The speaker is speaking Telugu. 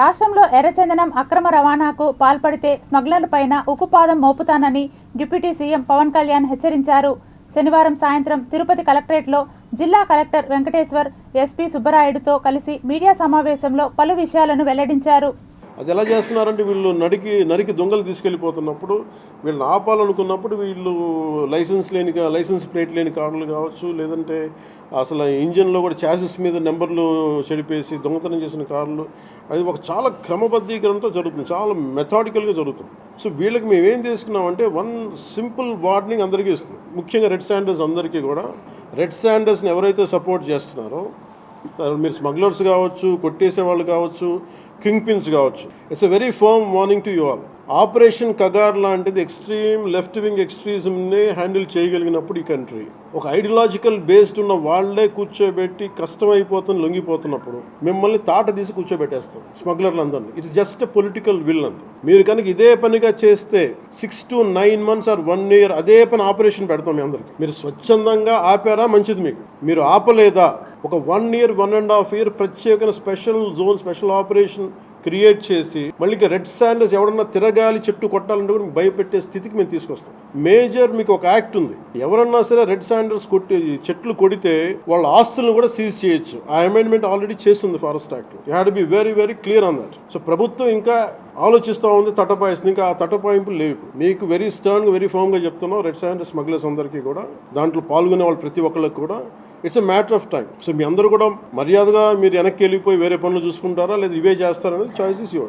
రాష్ట్రంలో ఎర్రచందనం అక్రమ రవాణాకు పాల్పడితే స్మగ్లర్లపైన ఉక్కుపాదం మోపుతానని డిప్యూటీ సీఎం పవన్ కళ్యాణ్ హెచ్చరించారు. శనివారం సాయంత్రం తిరుపతి కలెక్టరేట్లో జిల్లా కలెక్టర్ వెంకటేశ్వర్ ఎస్పీ సుబ్బరాయుడుతో కలిసి మీడియా సమావేశంలో పలు విషయాలను వెల్లడించారు. అది ఎలా చేస్తున్నారంటే వీళ్ళు నడికి నరికి దొంగలు తీసుకెళ్ళిపోతున్నప్పుడు వీళ్ళని ఆపాలనుకున్నప్పుడు వీళ్ళు లైసెన్స్ లేని కా- లైసెన్స్ ప్లేట్ లేని కార్లు కావచ్చు లేదంటే అసలు ఇంజన్లో కూడా చాసెస్ మీద నెంబర్లు చెడిపేసి దొంగతనం చేసిన కార్లు అది ఒక చాలా క్రమబద్ధీకరణతో జరుగుతుంది చాలా మెథాడికల్గా జరుగుతుంది. సో వీళ్ళకి మేమేం ఏం తీసుకున్నామంటే వన్ సింపుల్ వార్నింగ్ అందరికీ ఇస్తుంది ముఖ్యంగా రెడ్ శాండర్స్ అందరికీ కూడా. రెడ్ శాండర్స్ని ఎవరైతే సపోర్ట్ చేస్తున్నారో మీరు స్మగ్లర్స్ కావచ్చు కొట్టేసే వాళ్ళు కావచ్చు కింగ్ పిన్స్ కావచ్చు. It's a very firm warning to you all operation Kagar లాంటిది ఎక్స్ట్రీమ్ లెఫ్ట్ వింగ్ ఎక్స్ట్రీజంని హ్యాండిల్ చేయగలిగినప్పుడు ఈ కంట్రీ ఒక ఐడియలాజికల్ బేస్డ్ ఉన్న వాళ్ళే కూర్చోబెట్టి కష్టమైపోతుంది లొంగిపోతున్నప్పుడు మిమ్మల్ని తాట తీసి కూర్చోబెట్టేస్తాం స్మగ్లర్లందరినీ ఇట్స్ జస్ట్ పొలిటికల్ విల్ అంత మీరు కనుక ఇదే పనిగా చేస్తే six to nine months or one year అదే పని ఆపరేషన్ పెడతాం మీ అందరికి. మీరు స్వచ్ఛందంగా ఆపారా? మంచిది మీకు. మీరు ఆపలేదా? ఒక one year one and half year ప్రత్యేకమైన special zone special operation create చేసి మళ్ళీ రెడ్ శాండర్స్ ఎవరన్నా తిరగాలి చెట్టు కొట్టాలంటే కూడా భయపెట్టే స్థితికి మేము తీసుకొస్తాం. మేజర్ మీకు ఒక యాక్ట్ ఉంది. ఎవరన్నా సరే రెడ్ శాండర్స్ కొట్టి చెట్లు కొడితే వాళ్ళ ఆస్తులను కూడా సీజ్ చేయొచ్చు. ఆ అమెండ్మెంట్ ఆల్రెడీ చేస్తుంది forest act you had be very very clear on that so ప్రభుత్వం ఇంకా ఆలోచిస్తూ ఉంది తటపాయిస్తుంది. ఇంకా ఆ తటపాయింపులు లేవు. మీకు వెరీ స్టర్న్గా వెరీ ఫామ్గా చెప్తున్నాం. రెడ్ శాండర్స్ స్మగ్లర్స్ అందరికీ కూడా దాంట్లో పాల్గొనే వాళ్ళు ప్రతి ఒక్కళ్ళకి కూడా it's a matter of time so మీ అందరూ కూడా మర్యాదగా మీరు వెనక్కి వెళ్ళిపోయి వేరే పనులు చూసుకుంటారా? లేదా ఇవే చేస్తారనేది చాయిస్ ఇస్ యువర్